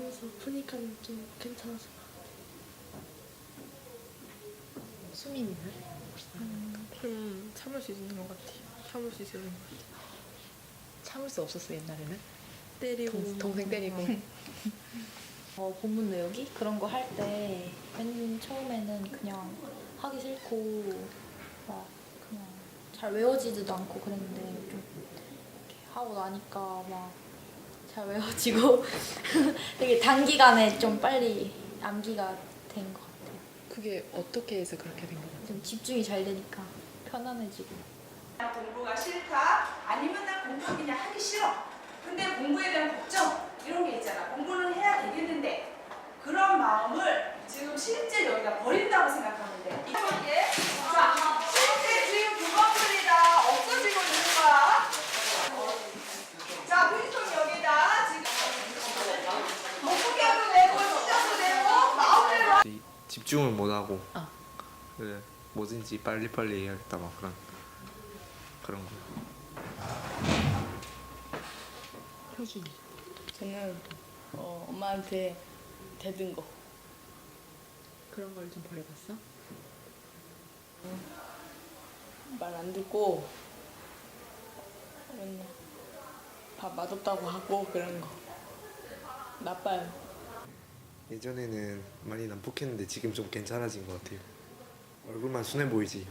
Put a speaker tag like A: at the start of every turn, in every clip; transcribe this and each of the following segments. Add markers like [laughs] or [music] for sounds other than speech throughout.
A: 영상하면서 푸니까 좀 괜찮았어.
B: 수민이는?
C: 좀 참을 수 있는 것 같아. 참을 수 있는 것 같아.
B: 참을 수 없었어 옛날에는?
C: 때리고
B: 동, 동생 때리고 [laughs]
D: 어, 본문 외우기 그런 거 할 때 맨 처음에는 그냥 하기 싫고 막 그냥 잘 외워지지도 않고 그랬는데 좀 이렇게 하고 나니까 막 잘 외워지고 [laughs] 되게 단기간에 좀 빨리 암기가 된 것 같아요.
B: 그게 어떻게 해서 그렇게 된거 같아?
D: 좀 집중이 잘 되니까 편안해지고.
E: 공부가 싫다? 아니면 나 공부 그냥 하기 싫어. 근데 공부에 대한 걱정 이런 게 있잖아. 공부는 해야 되겠는데 그런 마음을 지금 실제 여기다 버린다고 생각하면 돼. 이게 자 실제 지금 그것들이 다 없어지고 있는 거야. 자 휴지통 여기다 지금 목구겨도 내고 숫자도 내고 마음대로
F: 이- 집중을 못 하고
B: 어.
F: 그래 뭐든지 빨리빨리 해야겠다 막 그런 그런 거.
B: 효준이
G: 저는 어, 엄마한테 대든 거.
B: 그런 걸좀 버려봤어?
G: 말 안 듣고 맨날 밥 맛없다고 하고 그런 거. 나빠요.
F: 예전에는 많이 난폭했는데 지금 좀 괜찮아진 것 같아요. 얼굴만 순해 보이지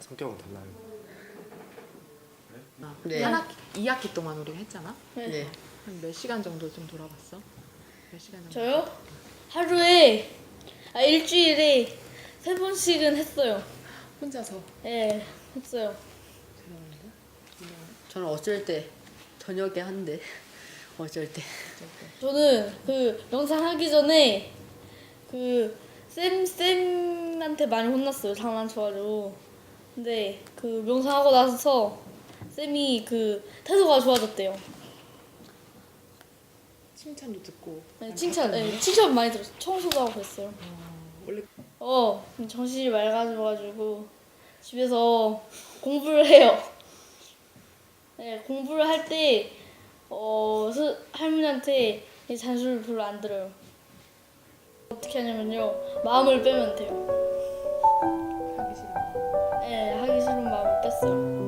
F: 성격은 달라요.
B: 아,
G: 네.
B: 한 학기, 2학기 동안 우리가 했잖아?
G: 네.
B: 한 몇 시간 정도 좀 돌아봤어? 몇 시간 정도?
H: 저요? 하루에 아 일주일에 세 번씩은 했어요.
B: 혼자서
H: 예, 했어요.
B: 대단한데?
I: 저는 어쩔 때 저녁에 한대 어쩔 때
H: 저는 그 영상 하기 전에 그쌤 쌤한테 많이 혼났어요. 장난쳐가지고. 근데 그 영상 하고 나서 쌤이 그 태도가 좋아졌대요.
B: 칭찬도 듣고
H: 네, 칭찬, 네, 칭찬 많이 들었어요. 청소도 하고 했어요.
B: 원래
H: 어, 정신이 맑아져가지고 집에서 공부를 해요. 네, 공부를 할 때, 어, 할머니한테 이 잔소리를 별로 안 들어요. 어떻게 하냐면요 마음을 빼면 돼요. 하기 싫은 마음. 네 하기 싫은 마음을 뺐어요.